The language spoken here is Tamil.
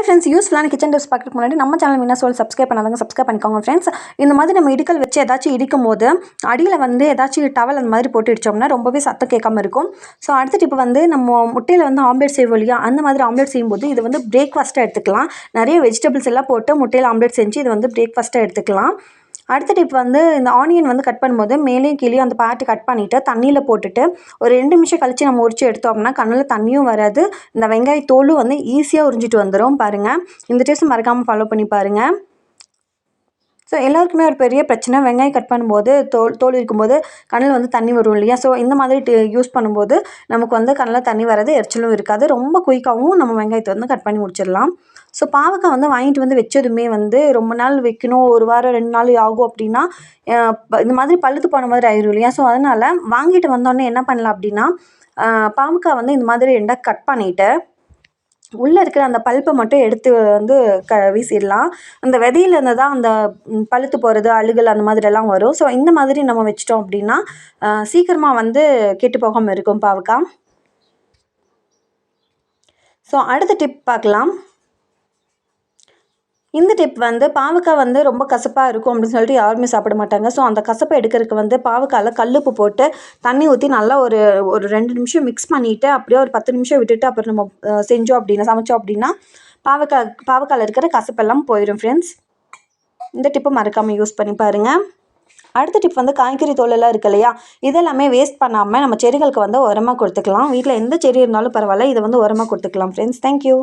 ஹாய் ஃப்ரெண்ட்ஸ் யூஸ்ஃபுல்லான கிச்சன் டிப்ஸ் பார்க்கறதுக்கு முன்னாடி நம்ம சேனல் என்ன சொல்லி சப்ஸ்கிரைப் பண்ணாதவங்க சப்ஸ்கிரைப் பண்ணிக்கோங்க ஃப்ரெண்ட்ஸ் இந்த மாதிரி நம்ம இடிக்கல் வச்சு ஏதாச்சும் இடிக்கும் போது அடியில் வந்து ஏதாச்சும் டவல் அந்த மாதிரி போட்டு இடிச்சோம்னா ரொம்பவே சத்தம் கேட்காம இருக்கும். ஸோ அடுத்த டிப் வந்து நம்ம முட்டையில் வந்து ஆம்லேட் செய்வோம் இல்லையா அந்த மாதிரி ஆம்லேட் செய்யும்போது இது வந்து பிரேக்ஃபாஸ்ட்டாக எடுத்துக்கலாம். நிறைய வெஜிடபிள்ஸ் எல்லாம் போட்டு முட்டையில் ஆம்லேட் செஞ்சு இது வந்து பிரேக்ஃபாஸ்ட்டாக எடுத்துக்கலாம். அடுத்த டிப் வந்து இந்த ஆனியன் வந்து கட் பண்ணும்போது மேலேயும் கீழேயும் அந்த பார்ட்டு கட் பண்ணிவிட்டு தண்ணியில் போட்டுட்டு ஒரு ரெண்டு நிமிஷம் கழித்து நம்ம உரிச்சு எடுத்தோம் அப்படின்னா கண்ணில் தண்ணியும் வராது. இந்த வெங்காய தோலும் வந்து ஈஸியாக உறிஞ்சிட்டு வந்துடும் பாருங்கள் இந்த டேஸ்ட் மறக்காமல் ஃபாலோ பண்ணி பாருங்கள் ஸோ எல்லாருக்குமே ஒரு பெரிய பிரச்சனை. வெங்காயம் கட் பண்ணும்போது தோல் தோல் இருக்கும்போது கண்ணில் வந்து தண்ணி வரும் இல்லையா? ஸோ இந்த மாதிரி யூஸ் பண்ணும்போது நமக்கு வந்து கண்ணில் தண்ணி வராது எரிச்சலும் இருக்காது. ரொம்ப குயிக்காகவும் நம்ம வெங்காயத்தை வந்து கட் பண்ணி முடிச்சிடலாம். ஸோ பாவக்காய் வந்து வாங்கிட்டு வந்து வச்சதுமே வந்து ரொம்ப நாள் வைக்கணும் ஒரு வாரம் ரெண்டு நாள் ஆகும் அப்படின்னா இந்த மாதிரி பழுத்து போன மாதிரி ஆயிரும் இல்லையா? ஸோ அதனால் வாங்கிட்டு வந்தோடனே என்ன பண்ணலாம் அப்படின்னா பாவக்காய் வந்து இந்த மாதிரி ரெண்டாக கட் பண்ணிவிட்டு உள்ளே இருக்கிற அந்த பல்ப்பை மட்டும் எடுத்து வந்து க வீசிடலாம். அந்த விதையிலேருந்து தான் அந்த பழுத்து போகிறது அழுகல் அந்த மாதிரியெல்லாம் வரும். ஸோ இந்த மாதிரி நம்ம வச்சிட்டோம் அப்படின்னா சீக்கிரமாக வந்து கெட்டு போகாமல் இருக்கும் பாவக்காய். ஸோ அடுத்த டிப் பார்க்கலாம். இந்த டிப் வந்து பாவக்காய் வந்து ரொம்ப கசப்பாக இருக்கும் அப்படின்னு சொல்லிட்டு யாருமே சாப்பிட மாட்டாங்க. ஸோ அந்த கசப்பை எடுக்கிறதுக்கு வந்து பாவக்காயில் கல்லுப்பு போட்டு தண்ணி ஊற்றி நல்லா ஒரு ஒரு ரெண்டு நிமிஷம் மிக்ஸ் பண்ணிவிட்டு அப்படியே ஒரு பத்து நிமிஷம் விட்டுட்டு அப்புறம் நம்ம செஞ்சோம் அப்படின்னா சமைச்சோம் அப்படின்னா பாவக்காய் பாவக்காயில் இருக்கிற கசப்பெல்லாம் போயிடும் ஃப்ரெண்ட்ஸ் இந்த டிப்பு மறக்காமல் யூஸ் பண்ணி பாருங்கள் அடுத்த டிப் வந்து காய்கறி தோலெல்லாம் இருக்கு இல்லையா? இதெல்லாமே வேஸ்ட் பண்ணாமல் நம்ம செடிகளுக்கு வந்து உரமாக கொடுத்துக்கலாம். வீட்டில் எந்த செடி இருந்தாலும் பரவாயில்ல. இதை வந்து உரமாக கொடுத்துக்கலாம் ஃப்ரெண்ட்ஸ் தேங்க்யூ